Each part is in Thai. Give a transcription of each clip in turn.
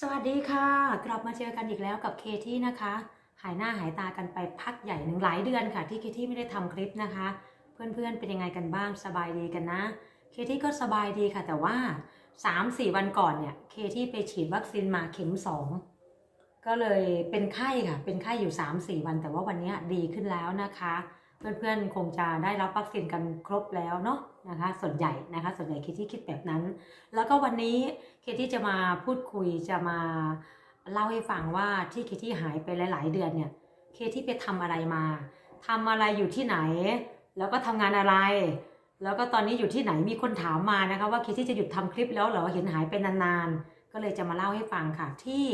สวัสดีค่ะ กลับมาเจอกันอีกแล้วกับเคที่นะคะ หายหน้าหายตากันไปพักใหญ่หนึ่งหลายเดือนค่ะ ที่เคที่ไม่ได้ทำคลิปนะคะ เพื่อนๆเป็นยังไงกันบ้างสบายดีกันนะ เคที่ก็สบายดีค่ะ แต่ว่า 3-4 วันก่อนเนี่ยเคที่ไปฉีดวัคซีนมาเข็ม 2 ก็เลยเป็นไข้ค่ะ เป็นไข้อยู่ 3-4 วัน แต่ว่าวันนี้ดีขึ้นแล้วนะคะ เพื่อนๆคงจะได้รับวัคซีนกันครบแล้วเนาะ นะคะส่วนใหญ่นะคะส่วนใหญ่เคที่คิดแบบนั้น แล้วก็วันนี้เคที่จะมาพูดคุยจะมาเล่าให้ฟังว่าที่เคที่หายไปหลาย ๆ เดือนเนี่ยเคที่ไปทำอะไรมาทำอะไรอยู่ที่ไหน แล้วก็ทำงานอะไร แล้วก็ตอนนี้อยู่ที่ไหนมีคนถามมานะคะว่าเคที่จะหยุดทำคลิปแล้วเหรอเห็นหายไปนานๆ ก็เลยจะมาเล่าให้ฟังค่ะที่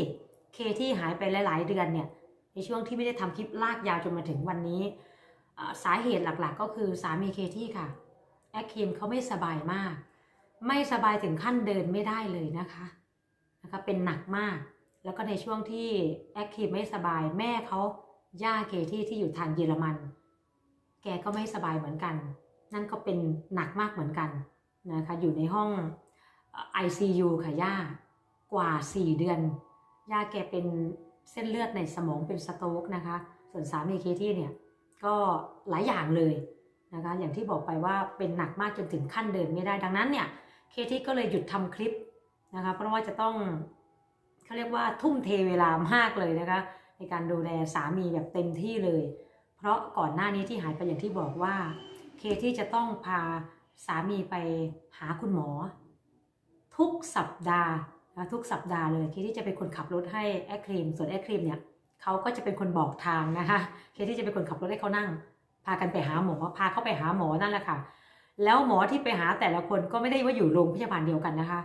เคที่หายไปหลาย ๆ เดือนเนี่ยในช่วงที่ไม่ได้ทำคลิปลากยาวจนมาถึงวันนี้สาเหตุหลักๆ ก็คือสามีเคที่ค่ะ แอคคิมเขาไม่สบายมาก ไม่สบายถึงขั้นเดินไม่ได้เลยนะคะนะคะเป็นหนักมาก แล้วก็ในช่วงที่แอคทีฟไม่สบายแม่เขาย่าเคที่ที่อยู่ทางเยอรมัน แกก็ไม่สบายเหมือนกัน นั่นก็เป็นหนักมากเหมือนกันนะคะอยู่ในห้องเอ่อ ICU ค่ะย่ากว่า 4 เดือน ย่าแกเป็นเส้นเลือดในสมองเป็นสโตรกนะคะ ส่วนสามีเคที่เนี่ยก็หลายอย่างเลย นะคะอย่างที่บอกไปว่าเป็นหนักมากจนถึงขั้นเดินไม่ได้ดังนั้นเนี่ยเคที่ก็เลยหยุดทำคลิปนะคะเพราะว่าจะต้องเขาเรียกว่าทุ่มเทเวลามากเลยนะคะในการดูแลสามีแบบเต็มที่เลย เพราะก่อนหน้านี้ที่หายไปอย่างที่บอกว่าเคที่จะต้องพาสามีไปหาคุณหมอ ทุกสัปดาห์นะทุกสัปดาห์เลยเคที่จะเป็นคนขับรถให้แอคครีมส่วนแอคครีมเนี่ยเขาก็จะเป็นคนบอกทางนะคะเคที่จะเป็นคนขับรถให้เขานั่ง พากันไปหาหมอพาเขาไปหาหมอนั่นแหละค่ะ แล้วหมอที่ไปหาแต่ละคนก็ไม่ได้ว่าอยู่โรงพยาบาลเดียวกันนะคะ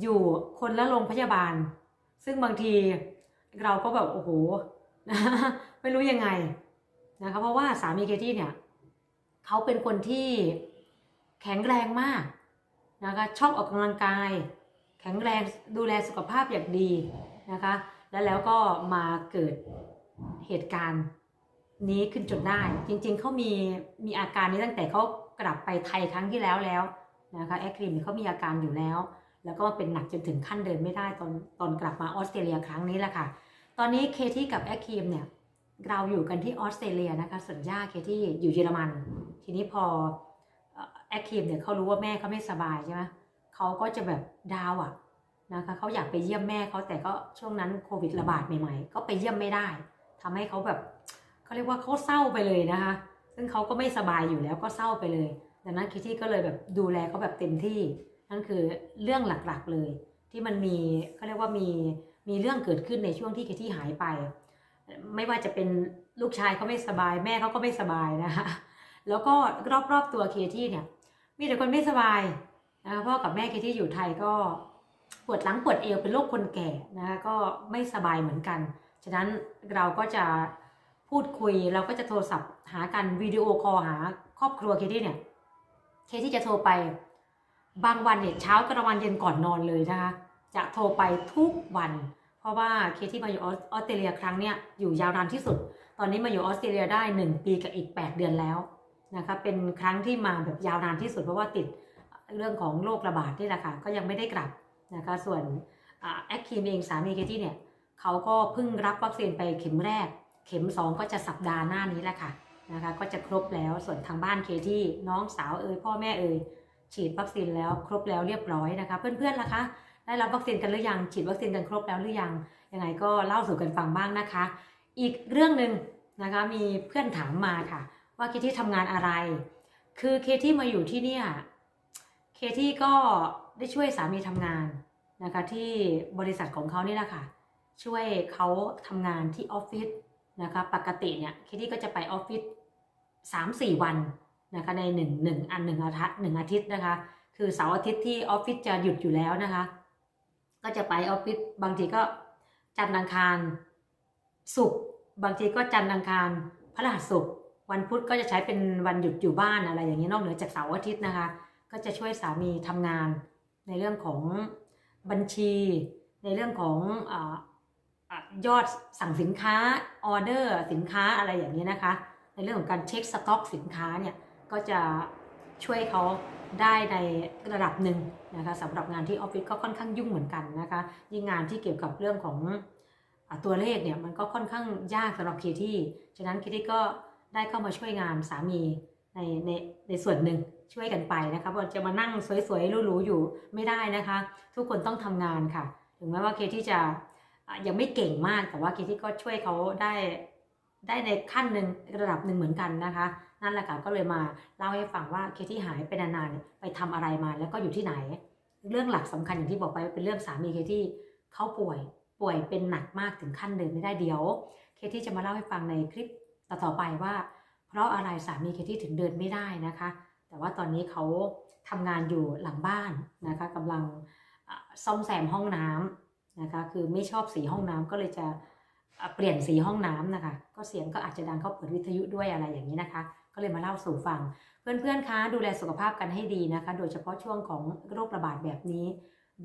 อยู่คนละโรงพยาบาล ซึ่งบางทีเราก็แบบโอ้โหไม่รู้ยังไงนะคะเพราะว่าสามีเคที่เนี่ยเขาเป็นคนที่แข็งแรงมากนะคะชอบออกกำลังกาย แข็งแรงดูแลสุขภาพอย่างดีนะคะ แล้วแล้วก็มาเกิดเหตุการณ์ นี้ขึ้นจนได้ จริง ๆเขามีมีอาการนี้ตั้งแต่เขากลับไปไทยครั้งที่แล้วแล้วนะคะแอครีมเขามีอาการอยู่แล้ว แล้วก็เป็นหนักจนถึงขั้นเดินไม่ได้ตอนตอนกลับมาออสเตรเลียครั้งนี้แหละค่ะ ตอนนี้เคที่กับแอครีมเนี่ยเราอยู่กันที่ออสเตรเลียนะคะส่วนย่าเคที่อยู่เยอรมัน ทีนี้พอแอครีมเนี่ยเขารู้ว่าแม่เขาไม่สบายใช่ไหมเขาก็จะแบบดาวอะนะคะเขาอยากไปเยี่ยมแม่เขาแต่ก็ช่วงนั้นโควิดระบาดใหม่ๆ ก็ไปเยี่ยมไม่ได้ทำให้เขาแบบ เขาเรียกว่าเขาเศร้าไปเลยนะคะ ซึ่งเขาก็ไม่สบายอยู่แล้วก็เศร้าไปเลย ดังนั้นคิตตี้ก็เลยแบบดูแลเขาแบบเต็มที่ นั่นคือเรื่องหลักๆเลย ที่มันมีเขาเรียกว่ามีมีเรื่องเกิดขึ้นในช่วงที่คิตตี้หายไป ไม่ว่าจะเป็นลูกชายเขาไม่สบาย แม่เขาก็ไม่สบายนะคะแล้วก็รอบๆตัวเคที่เนี่ย มีแต่คนไม่สบายนะคะพ่อกับแม่เคที่อยู่ไทยก็ปวดหลังปวดเอวเป็นโรคคนแก่นะคะก็ไม่สบายเหมือนกัน ฉะนั้นเราก็จะ พูดคุยเราก็จะโทรศัพท์หากันวิดีโอคอลหา ครอบครัวเคที่เนี่ย เคที่จะโทรไป บางวันเนี่ยเช้ากลางวันเย็นก่อนนอนเลยนะคะจะโทรไปทุกวัน เพราะว่าเคที่มาอยู่ออสเตรเลียครั้งเนี่ยอยู่ยาวนานที่สุด ตอนนี้มาอยู่ออสเตรเลียได้ 1 ปีกับอีก 8 เดือนแล้วนะคะเป็นครั้งที่มาแบบยาวนานที่สุดเพราะว่าติดเรื่องของโรคระบาดนี่แหละค่ะก็ยังไม่ได้กลับนะคะส่วนแอคคีมเองสามีเคที่เนี่ยเขาก็เพิ่งรับวัคซีนไปเข็มแรก เข็ม 2 ก็จะสัปดาห์หน้านี้แหละค่ะนะคะ ก็จะครบแล้วส่วนทางบ้านเคที่น้องสาวเอ่ยพ่อแม่เอ่ยฉีดวัคซีนแล้วครบแล้วเรียบร้อยนะคะ เพื่อนๆล่ะคะได้รับวัคซีนกันหรือยังฉีดวัคซีนกันครบแล้วหรือยังยังไงก็เล่าสู่กันฟังบ้างนะคะ อีกเรื่องหนึ่งนะคะมีเพื่อนถามมาค่ะ ว่าเคที่ทำงานอะไร คือเคที่มาอยู่ที่เนี่ยเคที่ก็ได้ช่วยสามีทำงานนะคะที่บริษัทของเขานี่แหละค่ะ ช่วยเขาทำงานที่ออฟฟิศ นะคะ ปกติเนี่ยเคที่ก็จะไปออฟฟิศสามสี่วันนะคะในหนึ่งหนึ่งอันหนึ่งอาทิตย์หนึ่งอาทิตย์นะคะ คือเสาร์อาทิตย์ที่ออฟฟิศจะหยุดอยู่แล้วนะคะ ก็จะไปออฟฟิศบางทีก็จันทร์อังคารศุกร์บางทีก็จันทร์อังคารพฤหัสศุกร์วันพุธก็จะใช้เป็นวันหยุดอยู่บ้านอะไรอย่างนี้นอกเหนือจากเสาร์อาทิตย์นะคะ ก็จะช่วยสามีทำงานในเรื่องของบัญชี ในเรื่องของ ยอดสั่งสินค้าออเดอร์สินค้าอะไรอย่างนี้นะคะ ในเรื่องของการเช็คสต็อกสินค้าเนี่ยก็จะช่วยเขาได้ในระดับหนึ่งนะคะสำหรับงานที่ออฟฟิศก็ค่อนข้างยุ่งเหมือนกันนะคะยิ่งงานที่เกี่ยวกับเรื่องของอตัวเลขเนี่ยมันก็ค่อนข้างยากสำหรับเคที่ฉะนั้นเคที่ก็ได้เข้ามาช่วยงานสามีในในในส่วนหนึ่งช่วยกันไปนะคะเราจะมานั่งสวยๆหรูๆอยู่ไม่ได้นะคะ ทุกคนต้องทำงานค่ะ ถึงแม้ว่าเคที่จะ ยังไม่เก่งมากแต่ว่าเคที่ก็ช่วยเขาได้ได้ในขั้นหนึ่งระดับหนึ่งเหมือนกันนะคะ นั่นแหละค่ะก็เลยมาเล่าให้ฟังว่าเคที่หายไปนานๆไปทำอะไรมาแล้วก็อยู่ที่ไหน เรื่องหลักสำคัญอย่างที่บอกไปเป็นเรื่องสามีเคที่เขาป่วยป่วยเป็นหนักมากถึงขั้นเดินไม่ได้เดี๋ยว เคที่จะมาเล่าให้ฟังในคลิปต่อๆไปว่า เพราะอะไรสามีเคที่ถึงเดินไม่ได้นะคะ แต่ว่าตอนนี้เขาทำงานอยู่หลังบ้านนะคะกำลังซ่อมแซมห้องน้ำ นะคะคือไม่ชอบสีห้องน้ำก็เลยจะเปลี่ยนสีห้องน้ำนะคะ ก็เสียงก็อาจจะดังเขาเปิดวิทยุด้วยอะไรอย่างนี้นะคะ ก็เลยมาเล่าสู่ฟัง เพื่อนๆคะดูแลสุขภาพกันให้ดีนะคะ โดยเฉพาะช่วงของโรคระบาดแบบนี้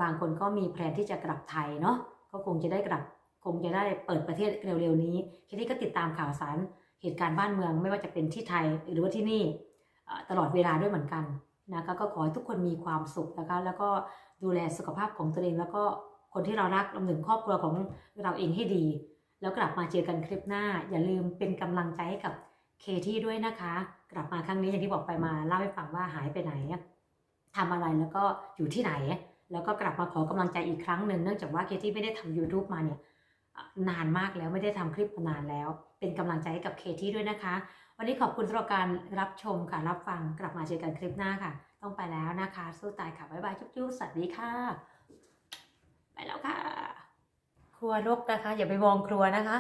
บางคนก็มีแพลนที่จะกลับไทยเนาะก็คงจะได้กลับคงจะได้เปิดประเทศเร็วๆนี้คิดที่ก็ติดตามข่าวสารเหตุการณ์บ้านเมืองไม่ว่าจะเป็นที่ไทยหรือว่าที่นี่ตลอดเวลาด้วยเหมือนกันนะคะก็ขอให้ทุกคนมีความสุขนะคะแล้วก็ดูแลสุขภาพของตัวเองแล้วก็ คนที่เรารักรวมถึงครอบครัวของเราเองให้ดี แล้วกลับมาเจอกันคลิปหน้า อย่าลืมเป็นกำลังใจให้กับเคที่ด้วยนะคะ กลับมาครั้งนี้อย่างที่บอกไปมาเล่าให้ฟังว่าหายไปไหนทำอะไรแล้วก็อยู่ที่ไหน แล้วก็กลับมาขอกำลังใจอีกครั้งหนึ่งเนื่องจากว่าเคที่ไม่ได้ทำ YouTube มาเนี่ยนานมากแล้วไม่ได้ทำคลิปมานานแล้ว เป็นกำลังใจให้กับเคที่ด้วยนะคะ วันนี้ขอบคุณสำหรับการรับชมค่ะรับฟังกลับมาเจอกันคลิปหน้าค่ะ ต้องไปแล้วนะคะ สู้ตายค่ะบ๊ายบายจุ๊บๆสวัสดีค่ะ ไปแล้วค่ะ ครัวรกนะคะ อย่าไปมองครัวนะคะ